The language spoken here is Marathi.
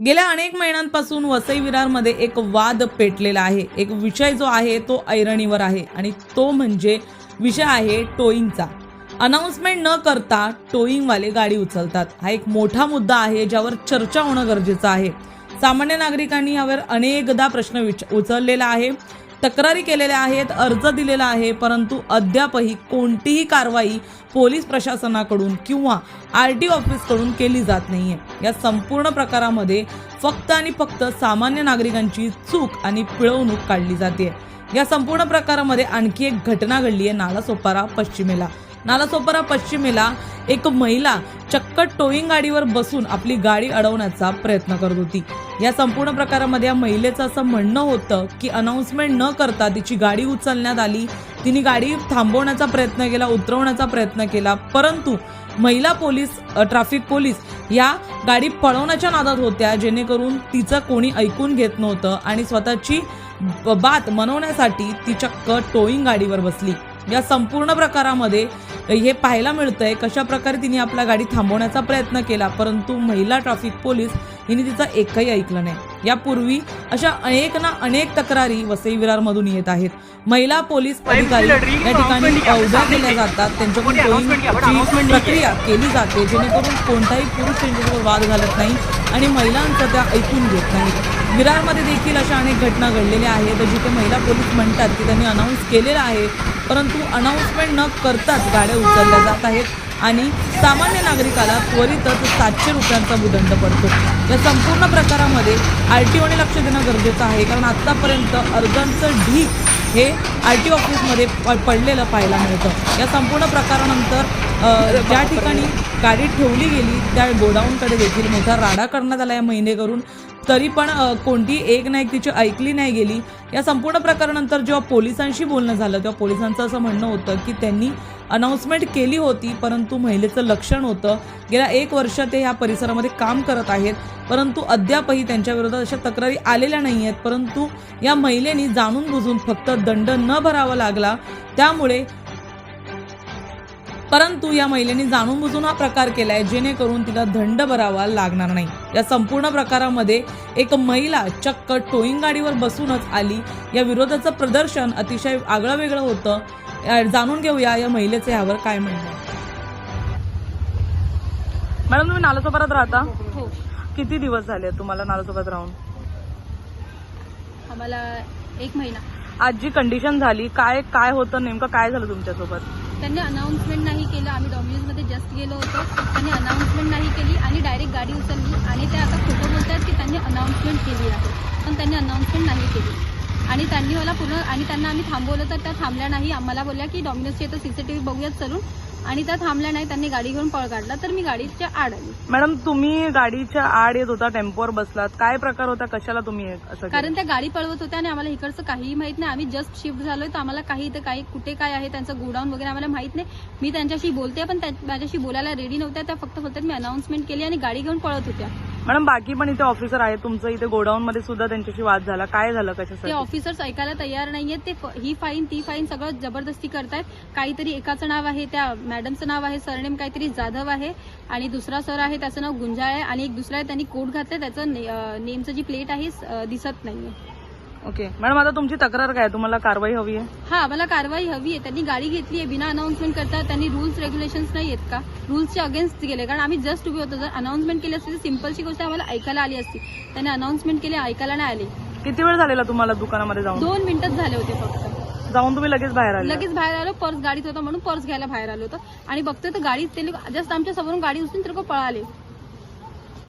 गेल्या अनेक महिन्यांपासून वसई विरारमध्ये एक वाद पेटलेला आहे. एक विषय जो आहे तो ऐरणीवर आहे आणि तो म्हणजे विषय आहे टोईंगचा. अनाऊन्समेंट न करता टोईंगवाले गाडी उचलतात. हा एक मोठा मुद्दा आहे ज्यावर चर्चा होणं गरजेचं आहे. सामान्य नागरिकांनी यावर अनेकदा प्रश्न विच उचललेला आहे. तक्रारी केलेल्या आहेत अर्ज दिलेला आहे परंतु अद्यापही कोणतीही कारवाई पोलीस प्रशासनाकडून किंवा आर टी ऑफिसकडून केली जात नाहीये. या संपूर्ण प्रकारामध्ये फक्त आणि फक्त सामान्य नागरिकांची चूक आणि पिळवणूक काढली जाते. या संपूर्ण प्रकारामध्ये आणखी एक घटना घडली आहे नालासोपारा पश्चिमेला. नालासोपारा पश्चिमेला एक महिला चक्क टोईंग गाडीवर बसून आपली गाडी अडवण्याचा प्रयत्न करत होती. या संपूर्ण प्रकारामध्ये या महिलेचं असं म्हणणं होतं की अनाऊन्समेंट न करता तिची गाडी उचलण्यात आली. तिने गाडी थांबवण्याचा प्रयत्न केला उतरवण्याचा प्रयत्न केला परंतु महिला पोलीस ट्रॅफिक पोलीस या गाडी पळवण्याच्या नादात होत्या जेणेकरून तिचं कोणी ऐकून घेत नव्हतं आणि स्वतःची बात मनवण्यासाठी ती चक्क टोईंग गाडीवर बसली. या संपूर्ण प्रकारामध्ये हे पाहायला मिळतंय कशा प्रकारे तिने आपला गाडी थांबवण्याचा प्रयत्न केला परंतु महिला ट्रॅफिक पोलीस हिने तिचं एकही ऐकलं नाही. यापूर्वी अशा अनेक ना अनेक तक्रारी वसई विरारमधून येत आहेत. महिला पोलीस अधिकारी या ठिकाणी उभ्या केल्या जातात. त्यांच्याकडून टोईंगची प्रक्रिया केली जाते जेणेकरून कोणताही पुरुष त्यांच्यासोबत वाद घालत नाही आणि महिलांचं त्या ऐकून घेत नाही. विरारमध्ये देखील अशा अनेक घटना घडलेल्या आहेत. जिथे महिला पोलीस म्हणतात की त्यांनी अनाऊन्स केलेलं आहे परंतु अनाऊन्समेंट न करताच गाड्या उचलल्या जात आहेत आणि सामान्य नागरिकाला त्वरितच सातशे रुपयांचा भूदंड पडतो. या संपूर्ण प्रकारामध्ये आर टी ओने लक्ष देणं गरजेचं आहे. कारण आत्तापर्यंत अर्जांचं ढीक हे आर टी ऑफिसमध्ये प पडलेलं पाहायला मिळतं. या संपूर्ण प्रकारानंतर ज्या ठिकाणी गाडी ठेवली गेली त्या गोडाऊनकडे देखील मोठा राडा करण्यात आला या महिने करून तरी पण कोणती एक ना तिची ऐकली नाही गेली. या संपूर्ण प्रकारानंतर जेव्हा पोलिसांशी बोलणं झालं तेव्हा पोलिसांचं असं म्हणणं होतं की त्यांनी अनाऊन्समेंट केली होती परंतु महिलेचं लक्षण होतं. गेल्या एक वर्ष ते ह्या परिसरामध्ये काम करत आहेत परंतु अद्यापही त्यांच्या विरोधात अशा तक्रारी आलेल्या नाही आहेत. परंतु या महिलेनी जाणून बुजून फक्त दंड न भरावा लागला. त्यामुळे परंतु या महिलेने जाणून बुजून हा प्रकार केलाय जेणेकरून तिला दंड भरावा लागणार नाही. या संपूर्ण प्रकारामध्ये एक महिला चक्क टोईंग गाडीवर बसूनच आली. या विरोधाचं प्रदर्शन अतिशय आगळं वेगळं होतं जाणून घेऊया या महिलेचे यावर काय म्हणणं. मॅडम तुम्ही नालासोपारात राहता? हो. किती दिवस झाले तुम्हाला नालासोपारात राहून? आम्हाला एक महिना. आज जी कंडिशन झाली. काय काय होतं? नेमकं काय झालं तुमच्यासोबत? त्यांनी अनाऊन्समेंट नाही केलं. आम्ही डॉमिनोजमध्ये जस्ट गेलो होतो. त्यांनी अनाऊन्समेंट नाही केली आणि डायरेक्ट गाडी उचलली. आणि ते आता खोटं बोलतात की त्यांनी अनाऊन्समेंट केली आहे. पण त्यांनी अनाऊन्समेंट नाही केली. आणि त्यांनी मला पुन्हा आणि त्यांना आम्ही थांबवलं तर त्या थांबल्या नाही. आम्हाला बोलल्या की डॉमिनोजची तर सी सी टी व्ही बघूयात चलून. आणि त्या थांबल्या नाही त्यांनी गाडी घेऊन पळ काढला तर मी गाडीच्या आड आली. मॅडम तुम्ही गाडीच्या आड येत होता टेम्पोवर बसलात. काय प्रकार होता? कशाला तुम्ही हे असं केलं? कारण त्या गाडी पळवत होत्या आणि आम्हाला इकडचं काहीही माहीत नाही. आम्ही जस्ट शिफ्ट झालोय तर आम्हाला काही इथं काही कुठे काय आहे त्यांचं गोडाऊन वगैरे आम्हाला माहीत नाही. मी त्यांच्याशी बोलते पण त्या- माझ्याशी बोलायला रेडी नव्हत्या. त्या फक्त बोलतात मी अनाऊन्समेंट केली आणि गाडी घेऊन पळत होत्या. मॅडम बाकी पण इथे ऑफिसर आहेत. तुमचं इथे गोडाऊन मध्ये सुद्धा त्यांच्याशी वाद झाला. काय झालं ते कशासाठी? ऑफिसर्स ऐकायला तयार नाहीयेत. ते फ- ही फाईन ती फाईन सगळं जबरदस्ती करतायत. काहीतरी एकाचं नाव आहे त्या मॅडमचं नाव आहे सरनेम काहीतरी जाधव आहे. आणि दुसरा सर आहे त्याचं नाव गुंजा आहे. आणि एक दुसरा आहे त्यांनी कोट घातलंय. त्याचं ने- अं, नेमचं जी प्लेट आहे अं, दिसत नाहीये. ओके मॅडम आता तुमची तक्रार काय? तुम्हाला कारवाई हवी आहे? हा आम्हाला कारवाई हवी आहे. त्यांनी गाडी घेतली आहे. बिना अनाऊन्समेंट करता त्यांनी रूल्स रेग्युलेशन्स नाही आहेत का? रूल्सच्या अगेन्स्ट गेले कारण आम्ही जस्ट उभे होतो. जर अनाऊन्समेंट केली असती तर सिम्पलची गोष्ट आम्हाला ऐकायला आली असती. त्यांनी अनाऊन्समेंट केली ऐकायला नाही आली. किती वेळ झालेला तुम्हाला दुकानामध्ये जाऊन? दोन मिनिटच झाले होते फक्त. जाऊन तुम्ही लगेच बाहेर आले. लगेच बाहेर आलो पर्स गाडीत होता म्हणून पर्स घ्यायला बाहेर आलो होतो. आणि बघतोय तर गाडीत ते जस्ट आमच्या समोरून गाडी उचलून ते लोक पळाले.